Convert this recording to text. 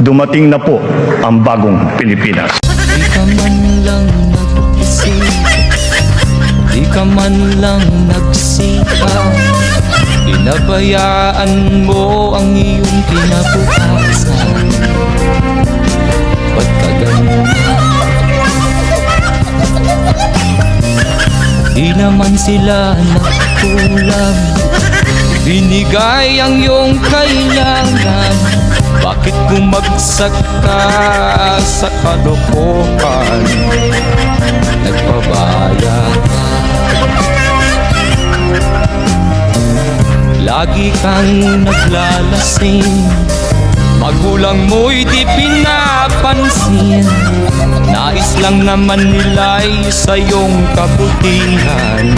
dumating na po ang bagong Pilipinas. Di ka man lang nag-isip. Di ka man lang nagsika Pinabayaan mo ang iyong kinabukasan. Ba't ka ganun? Di naman sila nagkulang. Binigay ang iyong kailangan bumagsak ka sa kalokohan Nagpabaya. Ka Lagi kang naglalasing. Magulang mo'y di pinapansin. Nais lang naman nila'y sa iyong kabutihan